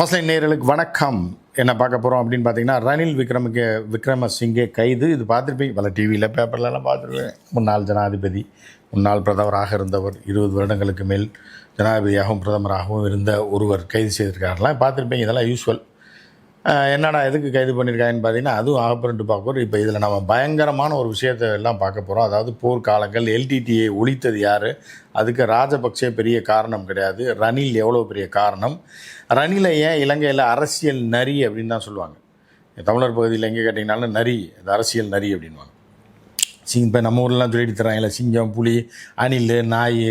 First line வணக்கம். என்ன பார்க்க போகிறோம் அப்படின்னு பார்த்தீங்கன்னா ரணில் விக்ரமுக்கு விக்ரமசிங்கே கைது. இது பார்த்துருப்பீங்க. பல டிவியில் பேப்பர்லலாம் பார்த்துருப்பேன் முன்னாள் ஜனாதிபதி முன்னாள் பிரதமராக இருந்தவர் இருபது வருடங்களுக்கு மேல் ஜனாதிபதியாகவும் பிரதமராகவும் இருந்த ஒருவர் கைது செய்திருக்காருலாம் பார்த்துருப்பேன் இதெல்லாம் யூஸ்வல் என்னடா எதுக்கு கைது பண்ணியிருக்காங்கன்னு பார்த்தீங்கன்னா அதுவும் ஆகப்பட்டு பார்க்க போகிறோம் இப்போ இதில் நம்ம பயங்கரமான ஒரு விஷயத்தை எல்லாம் பார்க்க போகிறோம் அதாவது போர்க்காலங்கள் எல்டிடியை ஒழித்தது யார்? அதுக்கு ராஜபக்சே பெரிய காரணம் கிடையாது. ரணில் எவ்வளோ பெரிய காரணம்? ரணிலை ஏன் இலங்கையில் அரசியல் நரி அப்படின்னு தான் சொல்லுவாங்க. தமிழர் பகுதியில் எங்கே கேட்டிங்கனாலும் நரி இது அரசியல் நரி அப்படின்வாங்க சிங் இப்போ நம்ம ஊர்லாம் சொல்லிட்டு தராங்கல்ல சிங்கம் புலி அணில் நாய்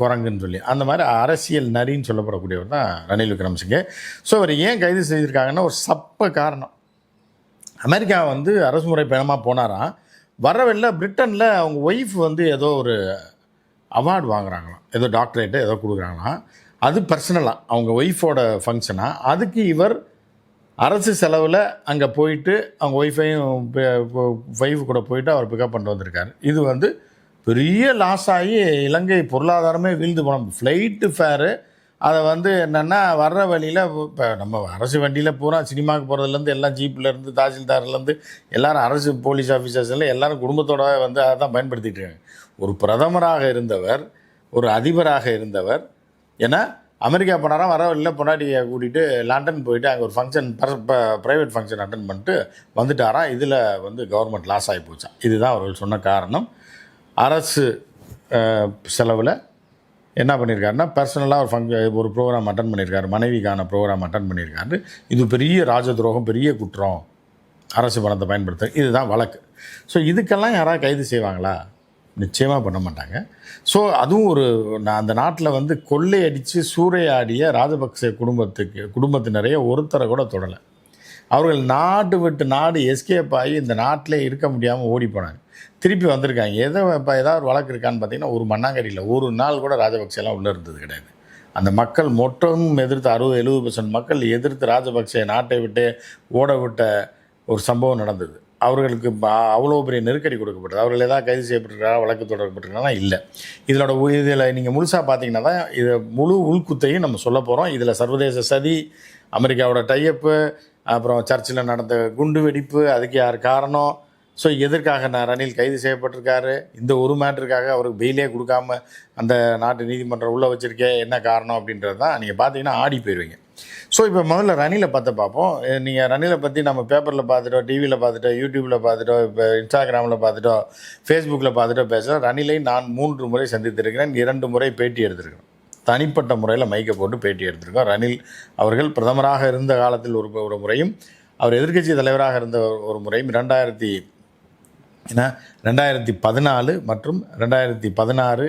குரங்குன்னு சொல்லி. அந்த மாதிரி அரசியல் நரின்னு சொல்லப்படக்கூடியவர் தான் ரணில் விக்ரமசிங்கே. ஸோ அவர் ஏன் கைது செய்திருக்காங்கன்னா ஒரு சப்ப காரணம். அமெரிக்கா வந்து அரசு முறை பயணமாக போனாராம் வர பிரிட்டனில் அவங்க ஒய்ஃப் வந்து ஏதோ ஒரு அவார்டு வாங்குறாங்களாம். ஏதோ டாக்டரேட்டு ஏதோ கொடுக்குறாங்களாம். அது பர்சனலாக அவங்க ஒய்ஃபோட ஃபங்க்ஷனாக அதுக்கு இவர் அரசு செலவில் அங்கே போயிட்டு அவங்க ஒய்ஃபையும் ஒய்ஃப் கூட போயிட்டு அவர் பிக்கப் பண்ணிட்டு வந்திருக்காரு. இது வந்து பெரிய லாஸ் ஆகி இலங்கை பொருளாதாரமே வீழ்ந்து போனோம் ஃப்ளைட்டு ஃபேரு அதை வந்து என்னென்னா வர்ற வழியில் இப்போ நம்ம அரசு வண்டியில் பூரா சினிமாவுக்கு போகிறதுலேருந்து எல்லாம் ஜீப்லேருந்து தாசில்தார்லேருந்து எல்லாரும் அரசு போலீஸ் ஆஃபீஸர்ஸ் எல்லாம் எல்லாரும் குடும்பத்தோட வந்து அதை தான் பயன்படுத்திட்டு இருக்காங்க. ஒரு பிரதமராக இருந்தவர் ஒரு அதிபராக இருந்தவர் ஏன்னா அமெரிக்கா போனாரா வர வழியில் பொண்டாட்டியை கூட்டிகிட்டு லண்டன் போயிட்டு அங்கே ஒரு ஃபங்க்ஷன் ப்ரைவேட் ஃபங்க்ஷன் அட்டன் பண்ணிட்டு வந்துட்டாராம் இதில் வந்து கவர்மெண்ட் லாஸ் ஆகி போச்சான் இதுதான் அவர்கள் சொன்ன காரணம். அரசு செலவில் என்ன பண்ணியிருக்காருன்னா பர்சனலாக ஒரு ஃபங்க் ஒரு ப்ரோக்ராம் அட்டன் பண்ணியிருக்காரு மனைவிக்கான ப்ரோக்ராம் அட்டன் பண்ணியிருக்காரு இது பெரிய ராஜ துரோகம் பெரிய குற்றம். அரசு பணத்தை பயன்படுத்த இதுதான் வழக்கு. ஸோ இதுக்கெல்லாம் யாராவது கைது செய்வாங்களா? நிச்சயமாக பண்ண மாட்டாங்க. ஸோ அதுவும் ஒரு நான் அந்த நாட்டில் வந்து கொள்ளையடித்து சூறையாடிய ராஜபக்சே குடும்பத்துக்கு குடும்பத்தினரையே ஒருத்தரை கூட தொடலை. அவர்கள் நாடு விட்டு நாடு எஸ்கேப் ஆகி இந்த நாட்டிலே இருக்க முடியாமல் ஓடி போனாங்க. திருப்பி வந்திருக்காங்க. எதை இப்போ ஏதாவது ஒரு வழக்கு இருக்கான்னு பார்த்தீங்கன்னா ஒரு மண்ணாங்கடியில் ஒரு நாள் கூட ராஜபக்சேலாம் உள்ளே இருந்தது கிடையாது. அந்த மக்கள் மொட்டமும் எதிர்த்து அறுபது எழுபது பர்சன்ட் மக்கள் எதிர்த்து ராஜபக்சே நாட்டை விட்டு ஓட விட்ட ஒரு சம்பவம் நடந்தது. அவர்களுக்கு அவ்வளோ பெரிய நெருக்கடி கொடுக்கப்பட்டது. அவர்கள் ஏதாவது கைது செய்யப்பட்டிருக்காரா வழக்கு தொடரப்பட்டிருக்காங்கன்னா இல்லை. இதனோட இதில் நீங்கள் முழுசாக பார்த்தீங்கன்னா தான் இதை முழு உள்குத்தையும் நம்ம சொல்ல போகிறோம் இதில் சர்வதேச சதி அமெரிக்காவோட டையப்பு அப்புறம் சர்ச்சில் நடந்த குண்டு வெடிப்பு அதுக்கு யார் காரணம் ஸோ எதற்காக நான் ரணில் கைது செய்யப்பட்டிருக்காரு? இந்த ஒரு மேட்டருக்காக அவருக்கு பெயிலே கொடுக்காம அந்த நாட்டு நீதிமன்றம் உள்ளே வச்சுருக்கே என்ன காரணம் அப்படின்றது தான் நீங்கள் பார்த்தீங்கன்னா ஆடி போயிடுவீங்க ஸோ இப்போ முதல்ல ரணிலை பார்த்து பார்ப்போம். நீங்கள் ரணிலை பற்றி நம்ம பேப்பரில் பார்த்துட்டோ டிவியில் பார்த்துட்டோ யூடியூப்பில் பார்த்துட்டோ இப்போ இன்ஸ்டாகிராமில் பார்த்துட்டோ ஃபேஸ்புக்கில் பார்த்துட்டோ பேசுகிறோம் ரணிலை நான் மூன்று முறை சந்தித்திருக்கிறேன் இரண்டு முறை பேட்டி எடுத்திருக்கிறேன். தனிப்பட்ட முறையில் மைக்கை போட்டு பேட்டி எடுத்திருக்கோம். ரணில் அவர்கள் பிரதமராக இருந்த காலத்தில் ஒரு ஒரு முறையும் அவர் எதிர்க்கட்சி தலைவராக இருந்த ஒரு முறையும் ரெண்டாயிரத்தி ஏன்னா ரெண்டாயிரத்தி பதினாலு மற்றும் ரெண்டாயிரத்தி பதினாறு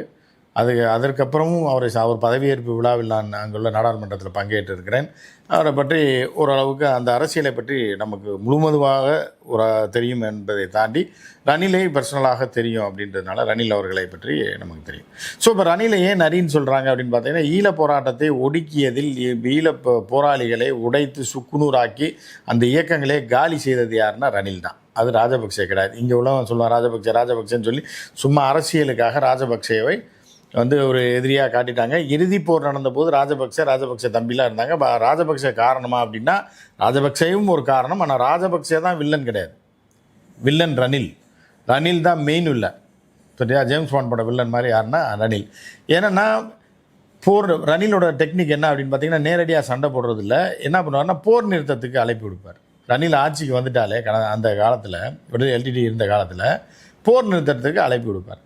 அது அதற்கப்புறமும் அவரை அவர் பதவியேற்பு விழாவில் நான் அங்குள்ள நாடாளுமன்றத்தில் பங்கேற்றிருக்கிறேன். அவரை பற்றி ஓரளவுக்கு அந்த அரசியலை பற்றி நமக்கு முழுமதுவாக ஒரு தெரியும் என்பதை தாண்டி ரணிலே பர்சனலாக தெரியும் அப்படின்றதுனால ரணில் அவர்களை பற்றி நமக்கு தெரியும். ஸோ இப்போ ரணிலை ஏன் நரின்னு சொல்கிறாங்க அப்படின்னு பார்த்தீங்கன்னா ஈழ போராட்டத்தை ஒடுக்கியதில் ஈழ போராளிகளை உடைத்து சுக்குநூறாக்கி அந்த இயக்கங்களே காலி செய்தது யாருன்னா ரணில் தான். அது ராஜபக்சே கிடையாது. இங்கே உள்ளவன் சொல்லுவான் ராஜபக்சே ராஜபக்சேன்னு சொல்லி சும்மா அரசியலுக்காக ராஜபக்சேவை வந்து ஒரு எதிரியாக காட்டிட்டாங்க. இறுதி போர் நடந்தபோது ராஜபக்சே ராஜபக்சே தம்பிலாம் இருந்தாங்க. ராஜபக்சே காரணமா அப்படின்னா ராஜபக்சேவும் ஒரு காரணம். ஆனால் ராஜபக்சே தான் வில்லன் கிடையாது. வில்லன் ரணில். ரணில் தான் மெயின் இல்லை சரியா? ஜேம்ஸ் பாண்ட் பட வில்லன் மாதிரி யாருன்னா ரணில். ஏன்னா போர் ரணிலோட டெக்னிக் என்ன அப்படின்னு பார்த்தீங்கன்னா நேரடியாக சண்டை போடுறதில்ல. என்ன பண்ணுவார்னா போர் நிறுத்தத்துக்கு அழைப்பு விடுப்பார். ரணில் ஆட்சிக்கு வந்துட்டாலே கட அந்த காலத்தில் விடுதலை எல்டிடி இருந்த காலத்தில் போர் நிறுத்தத்துக்கு அழைப்பு விடுப்பார்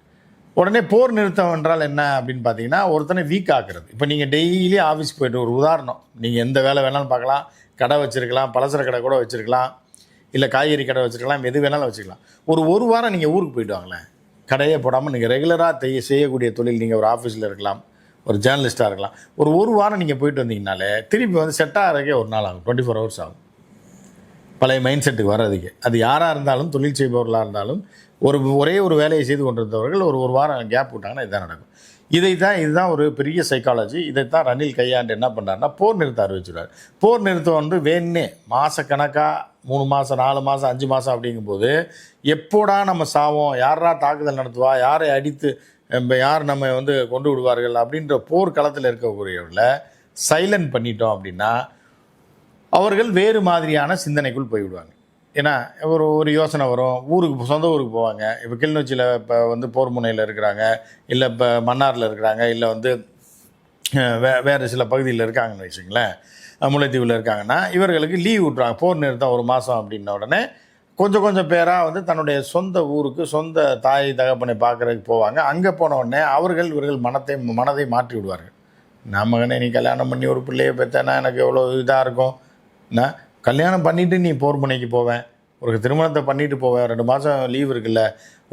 உடனே போர் நிறுத்தம் என்றால் என்ன அப்படின்னு பார்த்தீங்கன்னா ஒருத்தனை வீக் ஆக்குறது. இப்போ நீங்கள் டெய்லி ஆஃபீஸ் போய்ட்டு ஒரு உதாரணம் நீங்கள் எந்த வேலை வேணாலும் பார்க்கலாம் கடை வச்சுருக்கலாம் பலசர கடை கூட வச்சுருக்கலாம் இல்லை காய்கறி கடை வச்சுருக்கலாம் எது வேணாலும் வச்சுக்கலாம் ஒரு ஒரு வாரம் நீங்கள் ஊருக்கு போயிட்டு வாங்களேன். கடையே போடாமல் நீங்கள் ரெகுலராக தெய்ய செய்யக்கூடிய தொழில் நீங்கள் ஒரு ஆஃபீஸில் இருக்கலாம் ஒரு ஜேர்னலிஸ்ட்டாக இருக்கலாம். ஒரு ஒரு வாரம் நீங்கள் போயிட்டு வந்தீங்கனாலே திருப்பி வந்து செட் ஆகிறதுக்கே ஒரு நாள் ஆகும் டுவெண்ட்டி ஃபோர் ஹவர்ஸ் ஆகும். பழைய மைண்ட் செட்டுக்கு வர்றதுக்கு அது யாராக இருந்தாலும் தொழில் செய்பவர்களாக இருந்தாலும் ஒரு ஒரே ஒரு வேலையை செய்து கொண்டிருந்தவர்கள் ஒரு ஒரு வாரம் கேப் விட்டாங்கன்னா இதுதான் நடக்கும். இதை தான் இதுதான் ஒரு பெரிய சைக்காலஜி இதைத்தான் ரணில் கையாண்டு என்ன பண்ணாருன்னா போர் நிறுத்த அறிவிச்சுறாரு போர் நிறுத்தம் வந்து வேணே மாதக்கணக்காக மூணு மாதம் நாலு மாதம் அஞ்சு மாதம் அப்படிங்கும்போது எப்போடா நம்ம சாவோம் யாரா தாக்குதல் நடத்துவா யாரை அடித்து யார் நம்ம வந்து கொண்டு விடுவார்கள் அப்படின்ற போர் களத்தில் இருக்கக்கூடியவர்களை சைலண்ட் பண்ணிட்டோம் அப்படின்னா அவர்கள் வேறு மாதிரியான சிந்தனைக்குள் போய்விடுவாங்க. ஏன்னா ஒரு ஒரு யோசனை வரும். ஊருக்கு சொந்த ஊருக்கு போவாங்க. இப்போ கிளிநொச்சியில் இப்போ வந்து போர் முனையில் இருக்கிறாங்க. இல்லை இப்போ மன்னாரில் இருக்கிறாங்க. இல்லை வந்து வே வேறு சில பகுதியில் இருக்காங்கன்னு வச்சுங்களேன் முல்லைத்தீவில் இருக்காங்கன்னா இவர்களுக்கு லீவ் விட்ருவாங்க போர் நிறுத்தம் ஒரு மாதம் அப்படின்ன உடனே கொஞ்சம் கொஞ்சம் பேராக வந்து தன்னுடைய சொந்த ஊருக்கு சொந்த தாய் தகப்பனை பார்க்குறதுக்கு போவாங்க. அங்கே போன உடனே அவர்கள் இவர்கள் மனத்தை மனதை மாற்றி விடுவார்கள் நான் மகனே நீ கல்யாணம் பண்ணி ஒரு பிள்ளையை பெற்றனா எனக்கு எவ்வளோ இதாக இருக்கும்? நான் கல்யாணம் பண்ணிவிட்டு நீ போர் முனைக்கு போவேன். ஒரு திருமணத்தை பண்ணிட்டு போவேன். ரெண்டு மாதம் லீவ் இருக்குல்ல.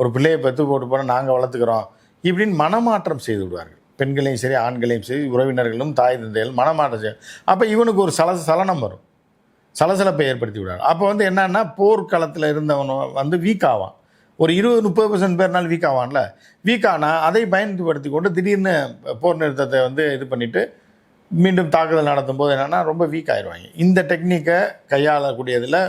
ஒரு பிள்ளையை பெற்று போட்டு போனால் நாங்கள் வளர்த்துக்கிறோம். இப்படின்னு மனமாற்றம் செய்து விடுவார்கள். பெண்களையும் சரி ஆண்களையும் சரி உறவினர்களும் தாய் தந்தைகள் மனமாற்றம் செய்யும் அப்போ இவனுக்கு ஒரு சல சலனம் வரும். சலசலப்பை ஏற்படுத்தி விடுவார். அப்போ வந்து என்னன்னா போர்க்களத்தில் இருந்தவன் வந்து வீக் ஆவான். ஒரு இருபது முப்பது பர்சன்ட் பேர்னால் வீக் ஆவான்ல. வீக் ஆனால் அதை பயன்படுத்தி கொண்டு திடீர்னு போர் நிறுத்தத்தை வந்து இது பண்ணிவிட்டு மீண்டும் தாக்குதல் நடத்தும் போது என்னென்னா ரொம்ப வீக் ஆயிடுவாங்க இந்த டெக்னிக்கை கையாளக்கூடியதில்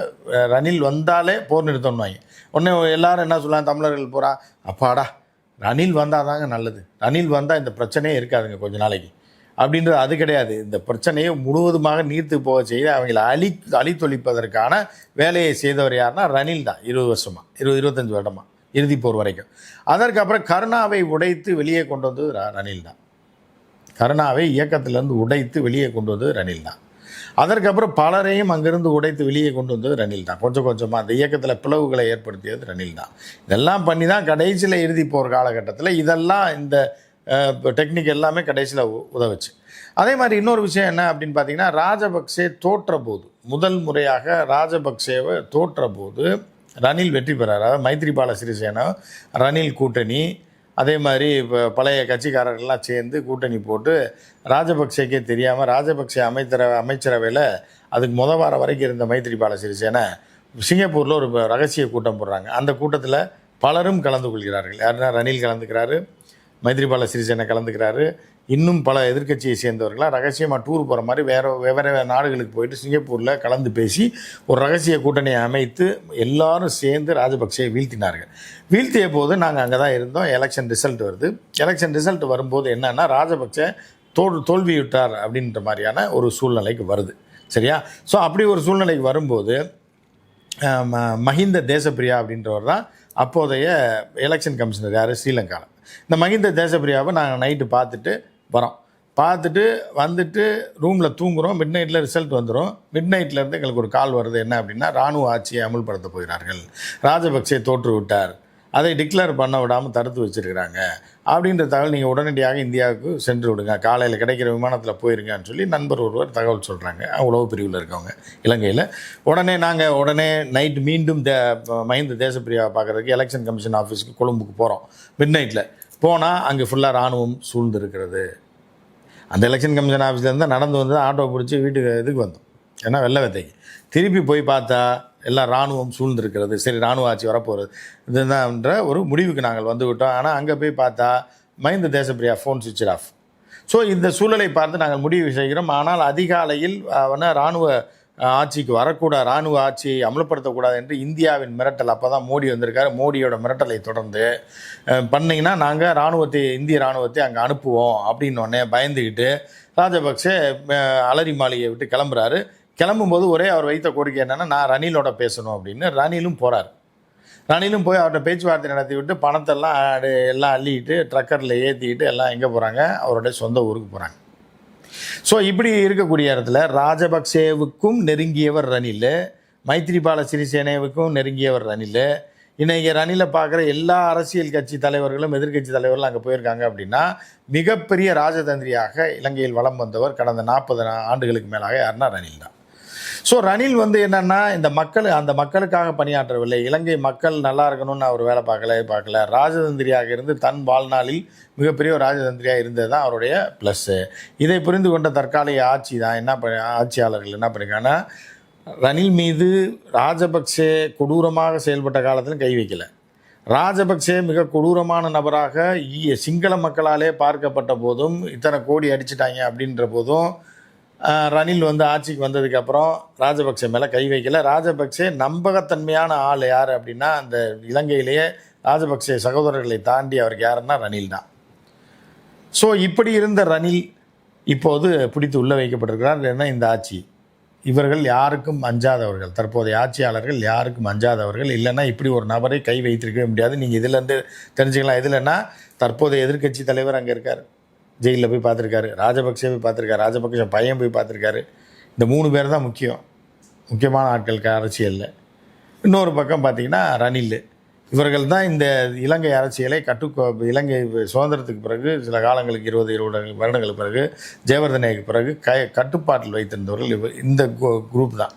ரணில் வந்தாலே போர் நிறுத்தணுவாங்க உடனே எல்லாரும் என்ன சொல்லலாம் தமிழர்கள் பூரா அப்பாடா ரணில் வந்தால் தாங்க நல்லது. ரணில் வந்தால் இந்த பிரச்சனையே இருக்காதுங்க கொஞ்ச நாளைக்கு. அப்படின்றது அது கிடையாது. இந்த பிரச்சனையை முழுவதுமாக நீர்த்து போக செய்து அவங்களை அழி அழித்தொழிப்பதற்கான வேலையை செய்தவர் யாருன்னா ரணில் தான் இருபது வருஷமாக இருபது இருபத்தஞ்சி வருடமா இறுதி போர் வரைக்கும். அதற்கப்புறம் கருணாவை உடைத்து வெளியே கொண்டு வந்தது ரணில் தான். கருணாவை இயக்கத்திலிருந்து உடைத்து வெளியே கொண்டு வந்தது ரணில் தான். அதற்கப்புறம் பலரையும் அங்கிருந்து உடைத்து வெளியே கொண்டு வந்தது ரணில் தான். கொஞ்சம் கொஞ்சமாக அந்த இயக்கத்தில் பிளவுகளை ஏற்படுத்தியது ரணில் தான். இதெல்லாம் பண்ணி தான் கடைசியில் இறுதி போகிற காலகட்டத்தில் இதெல்லாம் இந்த டெக்னிக் எல்லாமே கடைசியில் உதவுச்சு. அதே மாதிரி இன்னொரு விஷயம் என்ன அப்படின்னு பார்த்தீங்கன்னா ராஜபக்சே தோற்ற போது முதல் முறையாக ராஜபக்சேவை தோற்ற போது ரணில் வெற்றி பெறார். அதாவது மைத்ரிபால சிறிசேனா ரணில் கூட்டணி அதே மாதிரி இப்போ பழைய கட்சிக்காரர்கள்லாம் சேர்ந்து கூட்டணி போட்டு ராஜபக்சேக்கே தெரியாமல் ராஜபக்சே அமைச்சர அமைச்சரவையில் அதுக்கு முத வாரம் வரைக்கும் இருந்த மைத்ரிபால சிறிசேன சிங்கப்பூரில் ஒரு ரகசிய கூட்டம் போடுறாங்க. அந்த கூட்டத்தில் பலரும் கலந்து கொள்கிறார்கள். யாருன்னா ரணில் கலந்துக்கிறாரு மைத்ரிபால சிறிசேனா கலந்துக்கிறாரு இன்னும் பல எதிர்க்கட்சியை சேர்ந்தவர்களாக ரகசியமாக டூர் போகிற மாதிரி வேற வெவ்வேறு நாடுகளுக்கு போயிட்டு சிங்கப்பூரில் கலந்து பேசி ஒரு ரகசிய கூட்டணியை அமைத்து எல்லாரும் சேர்ந்து ராஜபக்சேயை வீழ்த்தினார்கள். வீழ்த்திய போது நாங்கள் அங்கே தான் இருந்தோம். எலெக்ஷன் ரிசல்ட் வருது. எலெக்ஷன் ரிசல்ட் வரும்போது என்னென்னா ராஜபக்சே தோல் தோல்வியுட்டார் அப்படின்ற மாதிரியான ஒரு சூழ்நிலைக்கு வருது. சரியா? ஸோ அப்படி ஒரு சூழ்நிலைக்கு வரும்போது ம- மஹிந்த தேசப்பிரியா அப்படின்றவர் தான் அப்போதைய எலெக்ஷன் கமிஷனர் யார்? ஸ்ரீலங்காவில் இந்த மஹிந்த தேசப்பிரியாவை நாங்கள் நைட்டு பார்த்துட்டு வரோம். பார்த்துட்டு வந்துட்டு ரூமில் தூங்குகிறோம் மிட் நைட்டில் ரிசல்ட் வந்துடும் மிட் இருந்து எங்களுக்கு ஒரு கால் வருது. என்ன அப்படின்னா ராணுவ ஆட்சியை அமுல்படுத்த போகிறார்கள். ராஜபக்சே தோற்று விட்டார். அதை டிக்ளேர் பண்ண விடாமல் தடுத்து வச்சிருக்கிறாங்க. அப்படின்ற தகவல் நீங்கள் உடனடியாக இந்தியாவுக்கு சென்று விடுங்க. காலையில் கிடைக்கிற விமானத்தில் போயிருங்கன்னு சொல்லி நண்பர் ஒருவர் தகவல் சொல்கிறாங்க உளவு பிரிவில் இருக்கவங்க இலங்கையில். உடனே நாங்கள் உடனே நைட் மீண்டும் தே மஹிந்த தேசப்பிரியாவை பார்க்குறதுக்கு எலெக்ஷன் கமிஷன் ஆஃபீஸுக்கு கொழும்புக்கு போகிறோம் மிட் நைட்டில் போனால் அங்கே ஃபுல்லாக இராணுவம் சூழ்ந்திருக்கிறது. அந்த எலெக்ஷன் கமிஷன் ஆஃபீஸ்லேருந்து நடந்து வந்து ஆட்டோ பிடிச்சி வீட்டுக்கு இதுக்கு வந்தோம். ஏன்னா வெள்ளை வித்தைக்கு திருப்பி போய் பார்த்தா எல்லாம் இராணுவம் சூழ்ந்திருக்கிறது. சரி இராணுவ ஆட்சி வரப்போகிறது இதுதான்ற ஒரு முடிவுக்கு நாங்கள் வந்து விட்டோம். ஆனால் அங்கே போய் பார்த்தா மஹிந்த தேசப்பிரியா ஃபோன் சுவிட்ச் ஆஃப் ஸோ இந்த சூழலை பார்த்து நாங்கள் முடிவு செய்கிறோம். ஆனால் அதிகாலையில் அவனை இராணுவ ஆட்சிக்கு வரக்கூடாது இராணுவ ஆட்சியை அமல்படுத்தக்கூடாது என்று இந்தியாவின் மிரட்டல். அப்போ தான் மோடி வந்திருக்காரு. மோடியோட மிரட்டலை தொடர்ந்து பண்ணிங்கன்னா நாங்கள் இராணுவத்தை இந்திய இராணுவத்தை அங்கே அனுப்புவோம் அப்படின்னோடனே பயந்துக்கிட்டு ராஜபக்சே அலரி மாளிகையை விட்டு கிளம்புறாரு. கிளம்பும்போது ஒரே அவர் வைத்த கோரிக்கை என்னென்னா நான் ரணிலோட பேசணும் அப்படின்னு. ரணிலும் போகிறார் ரணிலும் போய் அவர்கிட்ட பேச்சுவார்த்தை நடத்தி விட்டு பணத்தெல்லாம் எல்லாம் அள்ளிக்கிட்டு ட்ரக்கரில் ஏற்றிக்கிட்டு எல்லாம் எங்கே போகிறாங்க அவருடைய சொந்த ஊருக்கு போகிறாங்க ஸோ இப்படி இருக்கக்கூடிய இடத்துல ராஜபக்சேவுக்கும் நெருங்கியவர் ரணில் மைத்ரிபால சிறிசேனேவுக்கும் நெருங்கியவர் ரணில். இன்னைக்கு ரணிலை பார்க்குற எல்லா அரசியல் கட்சி தலைவர்களும் எதிர்க்கட்சி தலைவர்களும் அங்கே போயிருக்காங்க அப்படின்னா மிகப்பெரிய ராஜதந்திரியாக இலங்கையில் வலம் வந்தவர் கடந்த நாற்பது ஆண்டுகளுக்கு மேலாக யாருன்னா ரணில் தான் ஸோ ரணில் வந்து என்னன்னா இந்த மக்கள் அந்த மக்களுக்காக பணியாற்றவில்லை. இலங்கை மக்கள் நல்லா இருக்கணும்னு அவர் வேலை பார்க்கல பார்க்கல. ராஜதந்திரியாக இருந்து தன் வாழ்நாளில் மிகப்பெரிய ஒரு ராஜதந்திரியாக இருந்தது தான் அவருடைய ப்ளஸ்ஸு இதை புரிந்து கொண்ட தற்காலிக ஆட்சி தான் என்ன பண்ண ஆட்சியாளர்கள் என்ன பண்ணியிருக்காங்கன்னா ரணில் மீது ராஜபக்சே கொடூரமாக செயல்பட்ட காலத்திலும் கை வைக்கலை. ராஜபக்சே மிக கொடூரமான நபராக சிங்கள மக்களாலே பார்க்கப்பட்ட போதும் இத்தனை கோடி அடிச்சிட்டாங்க அப்படின்ற போதும் ரணில் வந்து ஆட்சிக்கு வந்ததுக்கப்புறம் ராஜபக்சே மேலே கை வைக்கல. ராஜபக்சே நம்பகத்தன்மையான ஆள் யார் அப்படின்னா அந்த இலங்கையிலேயே ராஜபக்சே சகோதரர்களை தாண்டி அவருக்கு யாருன்னா ரணில் தான். ஸோ இப்படி இருந்த ரணில் இப்போது பிடித்து உள்ளே வைக்கப்பட்டிருக்கிறார். இல்லைன்னா இந்த ஆட்சி. இவர்கள் யாருக்கும் அஞ்சாதவர்கள். தற்போதைய ஆட்சியாளர்கள் யாருக்கும் அஞ்சாதவர்கள். இல்லைன்னா இப்படி ஒரு நபரை கை வைத்திருக்கவே முடியாது. நீங்கள் இதிலேருந்து தெரிஞ்சுக்கலாம். எதுலன்னா தற்போதைய எதிர்க்கட்சி தலைவர் அங்கே இருக்கார். ஜெயிலில் போய் பார்த்துருக்காரு. ராஜபக்சே போய் பார்த்துருக்காரு. ராஜபக்சே பையன் போய் பார்த்துருக்காரு. இந்த மூணு பேர் தான் முக்கியம். முக்கியமான ஆட்களுக்கு அரசியலில். இன்னொரு பக்கம் பார்த்திங்கன்னா ரணில். இவர்கள் தான் இந்த இலங்கை அரசியலை கட்டு இலங்கை சுதந்திரத்துக்கு பிறகு சில காலங்களுக்கு இருபது இருபது வருடங்களுக்கு பிறகு ஜெயவர்தனைக்கு பிறகு க கட்டுப்பாட்டில் வைத்திருந்தவர்கள் இவர் இந்த குரூப் தான்.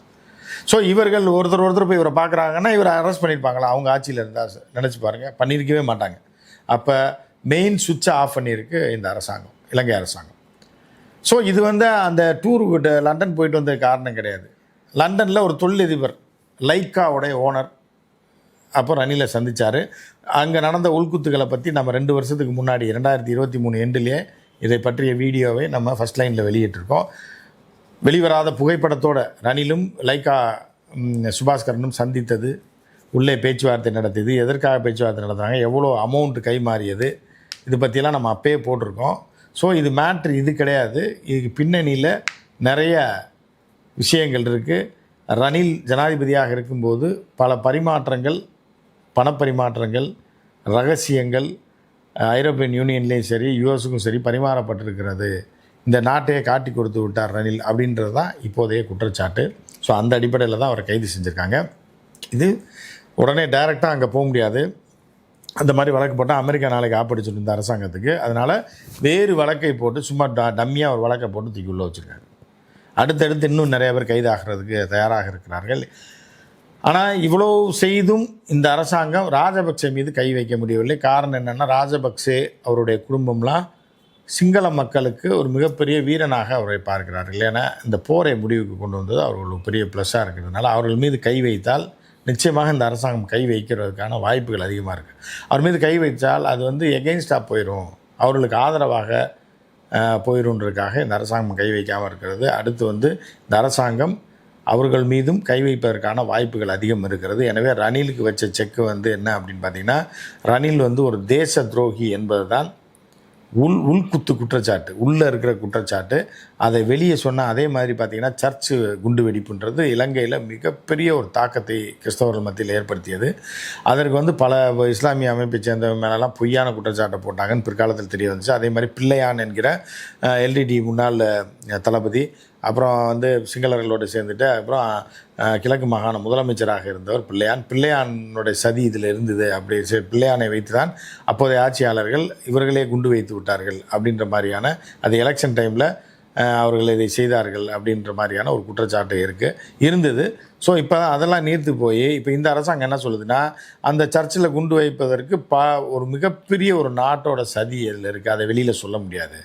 ஸோ இவர்கள் ஒருத்தர் ஒருத்தர் போய் இவரை பார்க்குறாங்கன்னா இவரை அரெஸ்ட் பண்ணியிருப்பாங்களா அவங்க ஆட்சியில் இருந்தால் நினச்சி பாருங்கள் பண்ணியிருக்கவே மாட்டாங்க. அப்போ மெயின் சுவிட்சை ஆஃப் பண்ணியிருக்கு இந்த அரசாங்கம் இலங்கை அரசாங்கம். ஸோ இது வந்து அந்த டூருக்கு லண்டன் போயிட்டு வந்த காரணம் கிடையாது. லண்டனில் ஒரு தொழிலதிபர் லைக்காவுடைய ஓனர் அப்போ ரணிலை சந்தித்தார் அங்கே நடந்த உள்குத்துக்களை பற்றி நம்ம ரெண்டு வருஷத்துக்கு முன்னாடி ரெண்டாயிரத்தி இருபத்தி மூணு எண்டுலேயே இதை பற்றிய வீடியோவை நம்ம ஃபஸ்ட் லைனில் வெளியிட்டிருக்கோம். வெளிவராத புகைப்படத்தோட ரணிலும் லைக்கா சுபாஸ்கரனும் சந்தித்தது. உள்ளே பேச்சுவார்த்தை நடத்தியது. எதற்காக பேச்சுவார்த்தை நடத்துனாங்க எவ்வளோ அமௌண்ட் கை மாறியது? இது பற்றியெல்லாம் நம்ம அப்பயே போட்டிருக்கோம். ஸோ இது மேட்ரு இது கிடையாது. இதுக்கு பின்னணியில் நிறைய விஷயங்கள் இருக்குது ரணில் ஜனாதிபதியாக இருக்கும்போது பல பரிமாற்றங்கள் பணப்பரிமாற்றங்கள் ரகசியங்கள் ஐரோப்பியன் யூனியன்லேயும் சரி யூஎஸுக்கும் சரி பரிமாறப்பட்டிருக்கிறது. இந்த நாட்டையே காட்டி கொடுத்து விட்டார் ரணில் அப்படின்றது தான் இப்போதைய குற்றச்சாட்டு. ஸோ அந்த அடிப்படையில் தான் அவரை கைது செஞ்சுருக்காங்க. இது உடனே டைரெக்டாக அங்கே போக முடியாது. அந்த மாதிரி வழக்கு போட்டால் அமெரிக்கா நாளைக்கு ஆப்படிச்சுட்டு இருந்த அரசாங்கத்துக்கு. அதனால் வேறு வழக்கை போட்டு சும்மா ட டம்மியாக ஒரு வழக்கை போட்டு தூக்கி உள்ள வச்சுருக்காரு. அடுத்தடுத்து இன்னும் நிறைய பேர் கைதாகிறதுக்கு தயாராக இருக்கிறார்கள். ஆனால் இவ்வளோ செய்தும் இந்த அரசாங்கம் ராஜபக்சே மீது கை வைக்க முடியவில்லை. காரணம் என்னென்னா ராஜபக்சே அவருடைய குடும்பம்லாம் சிங்கள மக்களுக்கு ஒரு மிகப்பெரிய வீரனாக அவரை பார்க்கிறார்கள். ஏன்னா இந்த போரை முடிவுக்கு கொண்டு வந்தது அவர்கள் பெரிய ப்ளஸ்ஸாக இருக்கிறதுனால அவர்கள் மீது கை வைத்தால் நிச்சயமாக இந்த அரசாங்கம் கை வைக்கிறதுக்கான வாய்ப்புகள் அதிகமாக இருக்குது அவர் மீது கை வைத்தால் அது வந்து எகெயின்ஸ்டாக போயிடும் அவர்களுக்கு ஆதரவாக போயிருன்றதுக்காக இந்த அரசாங்கம் கை வைக்காமல் இருக்கிறது. அடுத்து வந்து இந்த அரசாங்கம் அவர்கள் மீதும் கை வைப்பதற்கான வாய்ப்புகள் அதிகம் இருக்கிறது. எனவே ரணிலுக்கு வச்ச செக்கு வந்து என்ன அப்படின்னு பார்த்தீங்கன்னா ரணில் வந்து ஒரு தேச துரோகி என்பது தான் உள் உள்குத்து குற்றச்சாட்டு உள்ளே இருக்கிற குற்றச்சாட்டு அதை வெளியே சொன்னால் அதே மாதிரி பார்த்திங்கன்னா சர்ச்சு குண்டு வெடிப்புன்றது இலங்கையில் மிகப்பெரிய ஒரு தாக்கத்தை கிறிஸ்தவர்கள் மத்தியில் ஏற்படுத்தியது. அதற்கு வந்து பல இஸ்லாமிய அமைப்பை சேர்ந்தவங்க மேலெல்லாம் பொய்யான குற்றச்சாட்டை போட்டாங்கன்னு பிற்காலத்தில் தெரிய வந்துச்சு. அதே மாதிரி பிள்ளையான் என்கிற எல்டிடி முன்னாள் தளபதி அப்புறம் வந்து சிங்களர்களோடு சேர்ந்துட்டு அப்புறம் கிழக்கு மாகாண முதலமைச்சராக இருந்தவர் பிள்ளையான். பிள்ளையானுடைய சதி இதில் இருந்தது அப்படி பிள்ளையானை வைத்து தான் அப்போதைய ஆட்சியாளர்கள் இவர்களே குண்டு வைத்து விட்டார்கள் அப்படின்ற மாதிரியான அது எலெக்ஷன் டைமில் அவர்கள் இதை செய்தார்கள் அப்படின்ற மாதிரியான ஒரு குற்றச்சாட்டு இருக்குது இருந்தது. ஸோ இப்போ அதெல்லாம் நீர்த்து போய் இப்போ இந்த அரசாங்கம் என்ன சொல்லுதுன்னா அந்த சர்ச்சில் குண்டு வைப்பதற்கு பா ஒரு மிகப்பெரிய ஒரு நாட்டோட சதி அதில் இருக்குது அதை வெளியில் சொல்ல முடியாது.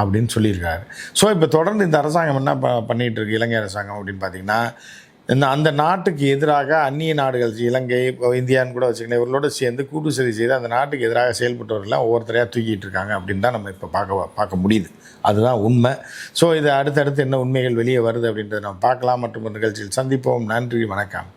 அப்படின்னு சொல்லியிருக்காரு. ஸோ இப்போ தொடர்ந்து இந்த அரசாங்கம் என்ன ப பண்ணிகிட்டு இருக்கு இலங்கை அரசாங்கம் அப்படின்னு பார்த்தீங்கன்னா இந்த அந்த நாட்டுக்கு எதிராக அந்நிய நாடுகள் இலங்கை இந்தியான்னு கூட வச்சுக்கணும் இவர்களோட சேர்ந்து கூட்டு சதி செய்து அந்த நாட்டுக்கு எதிராக செயல்பட்டவர்கள்லாம் ஒவ்வொருத்தரையாக தூக்கிட்டு இருக்காங்க அப்படின்னு தான் நம்ம இப்போ பார்க்க பார்க்க முடியுது. அதுதான் உண்மை. ஸோ இது அடுத்தடுத்து என்ன உண்மைகள் வெளியே வருது அப்படின்றத நம்ம பார்க்கலாம். மற்றும் நிகழ்ச்சியில் சந்திப்போம். நன்றி. வணக்கம்.